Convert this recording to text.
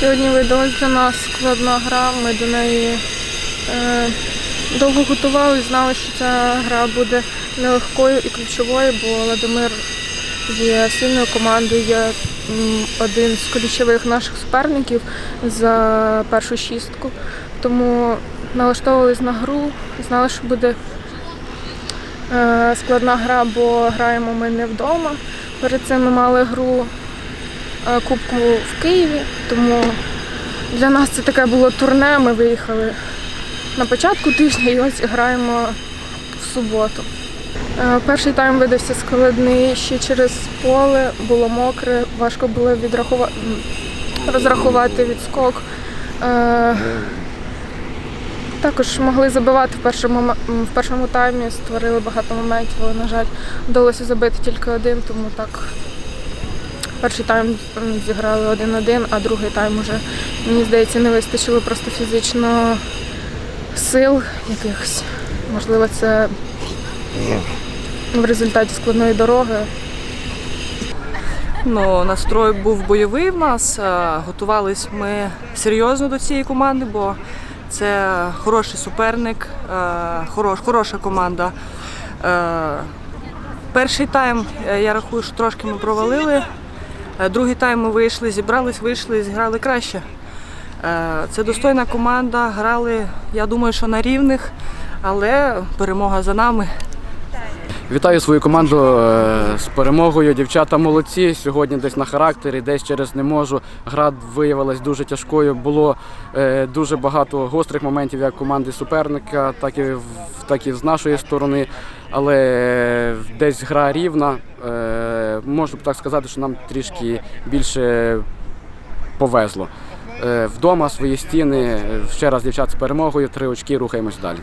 Сьогодні видалась для нас складна гра. Ми до неї е, довго готували, знали, що ця гра буде нелегкою і ключовою, бо Владимир є сильною командою, є один з ключових наших суперників за першу шістку. Тому налаштовувались на гру, знали, що буде е, складна гра, бо граємо ми не вдома. Перед цим ми мали гру Кубку в Києві, тому для нас це таке було турне. Ми виїхали на початку тижня і ось граємо в суботу. Е, Перший тайм видався складний ще через поле, було мокре, важко було відрахувати, розрахувати відскок. Е, Також могли забивати в першому, в першому таймі, створили багато моментів, але, на жаль, вдалося забити тільки один, тому так перший тайм зіграли один-один, а другий тайм уже, мені здається, не вистачило просто фізично сил якихось. Можливо, це в результаті складної дороги. Ну, настрой був бойовий в нас. Готувались ми серйозно до цієї команди, бо це хороший суперник, хорош, хороша команда. Перший тайм е, я рахую, що трошки ми провалили. Е, Другий тайм ми вийшли, зібрались, вийшли і зіграли краще. Е, Це достойна команда, грали, я думаю, що на рівних, але перемога за нами. Вітаю свою команду е, з перемогою. Дівчата молодці. Сьогодні десь на характері, десь через не можу. Гра виявилась дуже тяжкою. Було дуже багато гострих моментів як команди суперника, так і так і з нашої сторони. Але десь гра рівна. Е, Можу так сказати, що нам трішки більше повезло. Е, Вдома свої стіни. Ще раз дівчат з перемогою. Три очки, рухаємось далі.